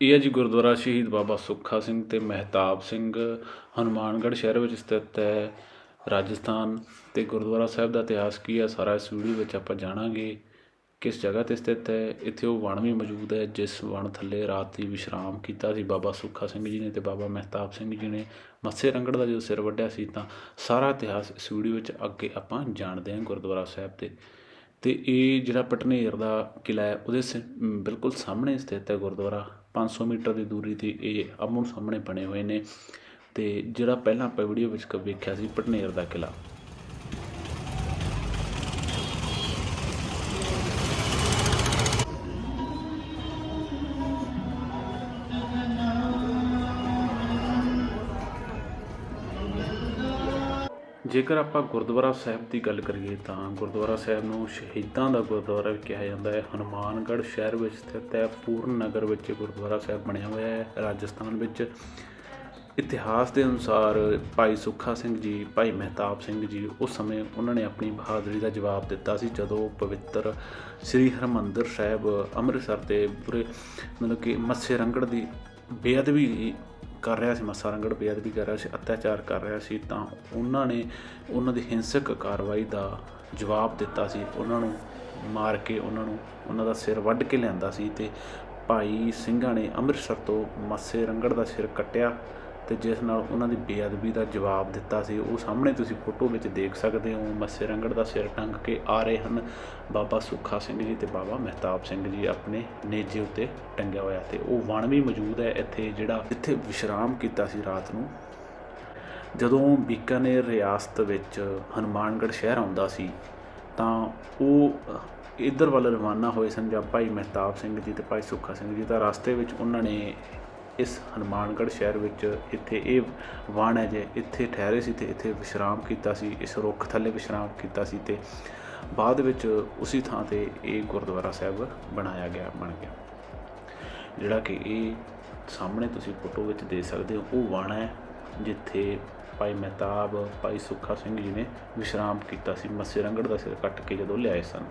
ਇਹ ਹੈ ਜੀ ਗੁਰਦੁਆਰਾ ਸ਼ਹੀਦ ਬਾਬਾ ਸੁੱਖਾ ਸਿੰਘ ਅਤੇ ਮਹਿਤਾਬ ਸਿੰਘ। ਹਨੂੰਮਾਨਗੜ੍ਹ ਸ਼ਹਿਰ ਵਿੱਚ ਸਥਿਤ ਹੈ, ਰਾਜਸਥਾਨ ਅਤੇ ਗੁਰਦੁਆਰਾ ਸਾਹਿਬ ਦਾ ਇਤਿਹਾਸ ਕੀ ਹੈ ਸਾਰਾ ਇਸ ਵੀਡੀਓ ਵਿੱਚ ਆਪਾਂ ਜਾਣਾਂਗੇ ਕਿਸ ਜਗ੍ਹਾ ਤੇ ਸਥਿਤ ਹੈ, ਇੱਥੇ ਉਹ ਵਣ ਵੀ ਮੌਜੂਦ ਹੈ ਜਿਸ ਵਣ ਥੱਲੇ ਰਾਤ ਦੀ ਵਿਸ਼ਰਾਮ ਕੀਤਾ ਸੀ ਬਾਬਾ ਸੁੱਖਾ ਸਿੰਘ ਜੀ ਨੇ ਤੇ ਬਾਬਾ ਮਹਿਤਾਬ ਸਿੰਘ ਜੀ ਨੇ। ਮੱਸੇ ਰੰਗੜ ਦਾ ਜਦੋਂ ਸਿਰ ਵੱਢਿਆ ਸੀ ਤਾਂ ਸਾਰਾ ਇਤਿਹਾਸ ਇਸ ਵੀਡੀਓ ਵਿੱਚ ਅੱਗੇ ਆਪਾਂ ਜਾਣਦੇ ਹਾਂ ਗੁਰਦੁਆਰਾ ਸਾਹਿਬ ਤੇ। ਅਤੇ ਇਹ ਜਿਹੜਾ ਪਟਨੇਰ ਦਾ ਕਿਲ੍ਹਾ ਹੈ, ਉਹਦੇ ਸ- ਬਿਲਕੁਲ ਸਾਹਮਣੇ ਸਥਿਤ ਹੈ ਗੁਰਦੁਆਰਾ। ਪੰਜ ਸੌ ਮੀਟਰ ਦੀ ਦੂਰੀ ਤੇ ਇਹ ਆਮੋ ਸਾਹਮਣੇ ਬਣੇ ਹੋਏ ਨੇ ਅਤੇ ਜਿਹੜਾ ਪਹਿਲਾਂ ਆਪਾਂ ਵੀਡੀਓ ਵਿੱਚ ਕ- ਵੇਖਿਆ ਸੀ, ਪਟਨੇਰ ਦਾ ਕਿਲ੍ਹਾ। ਜੇਕਰ ਆਪਾਂ ਗੁਰਦੁਆਰਾ ਸਾਹਿਬ ਦੀ ਗੱਲ ਕਰੀਏ ਤਾਂ ਗੁਰਦੁਆਰਾ ਸਾਹਿਬ ਨੂੰ ਸ਼ਹੀਦਾਂ ਦਾ ਗੁਰਦੁਆਰਾ ਵੀ ਕਿਹਾ ਜਾਂਦਾ ਹੈ। ਹਨੂਮਾਨਗੜ੍ਹ ਸ਼ਹਿਰ ਵਿੱਚ ਸਥਿਤ ਹੈ, ਪੂਰਨ ਨਗਰ ਵਿੱਚ ਗੁਰਦੁਆਰਾ ਸਾਹਿਬ ਬਣਿਆ ਹੋਇਆ ਹੈ, ਰਾਜਸਥਾਨ ਵਿੱਚ। ਇਤਿਹਾਸ ਦੇ ਅਨੁਸਾਰ ਭਾਈ ਸੁੱਖਾ ਸਿੰਘ ਜੀ, ਭਾਈ ਮਹਿਤਾਬ ਸਿੰਘ ਜੀ, ਉਸ ਸਮੇਂ ਉਹਨਾਂ ਨੇ ਆਪਣੀ ਬਹਾਦਰੀ ਦਾ ਜਵਾਬ ਦਿੱਤਾ ਸੀ, ਜਦੋਂ ਪਵਿੱਤਰ ਸ੍ਰੀ ਹਰਮੰਦਰ ਸਾਹਿਬ ਅੰਮ੍ਰਿਤਸਰ ਦੇ ਪੂਰੇ ਮਤਲਬ ਕਿ ਮੱਸੇ ਰੰਗੜ ਦੀ ਬੇਅਦਬੀ ਕਰ ਰਿਹਾ ਸੀ ਮੱਸਾ ਰੰਗੜ ਬੇਅਦਬੀ ਕਰ ਰਿਹਾ ਸੀ, ਅਤਿਆਚਾਰ ਕਰ ਰਿਹਾ ਸੀ, ਤਾਂ ਉਹਨਾਂ ਨੇ ਉਹਨਾਂ ਦੀ ਹਿੰਸਕ ਕਾਰਵਾਈ ਦਾ ਜਵਾਬ ਦਿੱਤਾ ਸੀ। ਉਹਨਾਂ ਨੂੰ ਮਾਰ ਕੇ ਉਹਨਾਂ ਨੂੰ ਉਹਨਾਂ ਦਾ ਸਿਰ ਵੱਢ ਕੇ ਲਿਆਂਦਾ ਸੀ ਤੇ ਭਾਈ ਸਿੰਘਾਂ ਨੇ ਅੰਮ੍ਰਿਤਸਰ ਤੋਂ ਮੱਸੇ ਰੰਗੜ ਦਾ ਸਿਰ ਕੱਟਿਆ। ਤੇ ਜਿਸ ਨਾਲ ਉਹਨਾਂ ਦੀ ਬੇਅਦਬੀ ਦਾ ਜਵਾਬ ਦਿੱਤਾ ਸੀ, ਉਹ ਸਾਹਮਣੇ ਤੁਸੀਂ ਫੋਟੋ ਵਿੱਚ ਦੇਖ ਸਕਦੇ ਹੋ, ਮੱਸੇ ਰੰਗੜ ਦਾ ਸਿਰ ਟੰਗ ਕੇ ਆ ਰਹੇ ਹਨ ਬਾਬਾ ਸੁੱਖਾ ਸਿੰਘ ਜੀ ਤੇ ਬਾਬਾ ਮਹਿਤਾਬ ਸਿੰਘ ਜੀ ਆਪਣੇ ਨੇਜੇ ਉੱਤੇ ਟੰਗਿਆ ਹੋਇਆ ਤੇ ਉਹ ਵਣ ਵੀ ਮੌਜੂਦ ਹੈ ਇੱਥੇ ਜਿਹੜਾ ਇੱਥੇ ਵਿਸ਼ਰਾਮ ਕੀਤਾ ਸੀ ਰਾਤ ਨੂੰ। ਜਦੋਂ ਬੀਕਾਨੇਰ ਰਿਆਸਤ ਵਿੱਚ ਹਨੂਮਾਨਗੜ੍ਹ ਸ਼ਹਿਰ ਆਉਂਦਾ ਸੀ, ਤਾਂ ਉਹ ਇਧਰ ਵੱਲ ਰਵਾਨਾ ਹੋਏ ਸਨ ਜਾਂ ਭਾਈ ਮਹਿਤਾਬ ਸਿੰਘ ਜੀ ਤੇ ਭਾਈ ਸੁੱਖਾ ਸਿੰਘ ਜੀ ਤਾਂ ਰਸਤੇ ਵਿੱਚ ਉਹਨਾਂ ਨੇ ਇਸ ਹਨੂਮਾਨਗੜ੍ਹ ਸ਼ਹਿਰ ਵਿੱਚ ਇੱਥੇ ਇਹ ਵਾਣ ਹੈ ਜੇ ਇੱਥੇ ਠਹਿਰੇ ਸੀ ਤੇ ਇੱਥੇ ਵਿਸ਼ਰਾਮ ਕੀਤਾ ਸੀ, ਇਸ ਰੁੱਖ ਥੱਲੇ ਵਿਸ਼ਰਾਮ ਕੀਤਾ ਸੀ ਤੇ ਬਾਅਦ ਵਿੱਚ ਉਸੇ ਥਾਂ ਤੇ ਇਹ ਗੁਰਦੁਆਰਾ ਸਾਹਿਬ ਬਣਾਇਆ ਗਿਆ, ਬਣ ਗਿਆ। ਜਿਹੜਾ ਕਿ ਇਹ ਸਾਹਮਣੇ ਤੁਸੀਂ ਫੋਟੋ ਵਿੱਚ ਦੇ ਸਕਦੇ ਹੋ, ਉਹ ਵਾਣਾ ਹੈ ਜਿੱਥੇ ਭਾਈ ਮਹਿਤਾਬ, ਭਾਈ ਸੁੱਖਾ ਸਿੰਘ ਜੀ ਨੇ ਵਿਸ਼ਰਾਮ ਕੀਤਾ ਸੀ, ਮੱਸੇ ਰੰਗੜ ਦਾ ਸਿਰ ਕੱਟ ਕੇ ਜਦੋਂ ਲਿਆਏ ਸਨ।